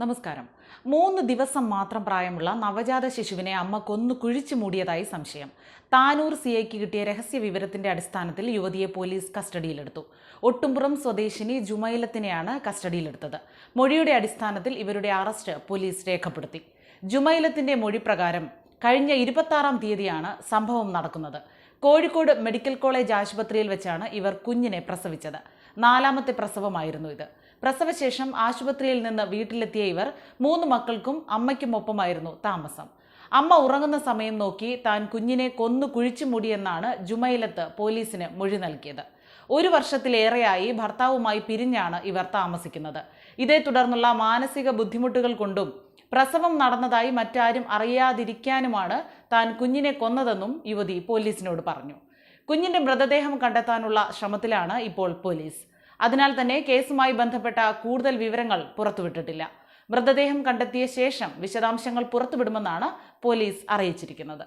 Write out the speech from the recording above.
നമസ്കാരം. മൂന്ന് ദിവസം മാത്രം പ്രായമുള്ള നവജാത ശിശുവിനെ അമ്മ കൊന്നു കുഴിച്ചു മൂടിയതായി സംശയം. താനൂർ സി ഐക്ക് കിട്ടിയ രഹസ്യ വിവരത്തിന്റെ അടിസ്ഥാനത്തിൽ യുവതിയെ പോലീസ് കസ്റ്റഡിയിലെടുത്തു. ഒട്ടുംപുറം സ്വദേശിനി ജുമൈലത്തിനെയാണ് കസ്റ്റഡിയിലെടുത്തത്. മൊഴിയുടെ അടിസ്ഥാനത്തിൽ ഇവരുടെ അറസ്റ്റ് പോലീസ് രേഖപ്പെടുത്തി. ജുമൈലത്തിന്റെ മൊഴി പ്രകാരം കഴിഞ്ഞ ഇരുപത്താറാം തീയതിയാണ് സംഭവം നടക്കുന്നത്. കോഴിക്കോട് മെഡിക്കൽ കോളേജ് ആശുപത്രിയിൽ വെച്ചാണ് ഇവർ കുഞ്ഞിനെ പ്രസവിച്ചത്. നാലാമത്തെ പ്രസവമായിരുന്നു ഇത്. പ്രസവശേഷം ആശുപത്രിയിൽ നിന്ന് വീട്ടിലെത്തിയ ഇവർ മൂന്ന് മക്കൾക്കും അമ്മയ്ക്കുമൊപ്പമായിരുന്നു താമസം. അമ്മ ഉറങ്ങുന്ന സമയം നോക്കി താൻ കുഞ്ഞിനെ കൊന്നു കുഴിച്ചു മൂടിയെന്നാണ് ജുമൈലത്ത് പോലീസിന് മൊഴി നൽകിയത്. ഒരു വർഷത്തിലേറെയായി ഭർത്താവുമായി പിരിഞ്ഞാണ് ഇവർ താമസിക്കുന്നത്. ഇതേ തുടർന്നുള്ള മാനസിക ബുദ്ധിമുട്ടുകൾ കൊണ്ടും പ്രസവം നടന്നതായി മറ്റാരും അറിയാതിരിക്കാനുമാണ് താൻ കുഞ്ഞിനെ കൊന്നതെന്നും യുവതി പോലീസിനോട് പറഞ്ഞു. കുഞ്ഞിന്റെ മൃതദേഹം കണ്ടെത്താനുള്ള ശ്രമത്തിലാണ് ഇപ്പോൾ പോലീസ്. അതിനാൽ തന്നെ കേസുമായി ബന്ധപ്പെട്ട കൂടുതൽ വിവരങ്ങൾ പുറത്തുവിട്ടിട്ടില്ല. മൃതദേഹം കണ്ടെത്തിയ ശേഷം വിശദാംശങ്ങൾ പുറത്തുവിടുമെന്നാണ് പോലീസ് അറിയിച്ചിരിക്കുന്നത്.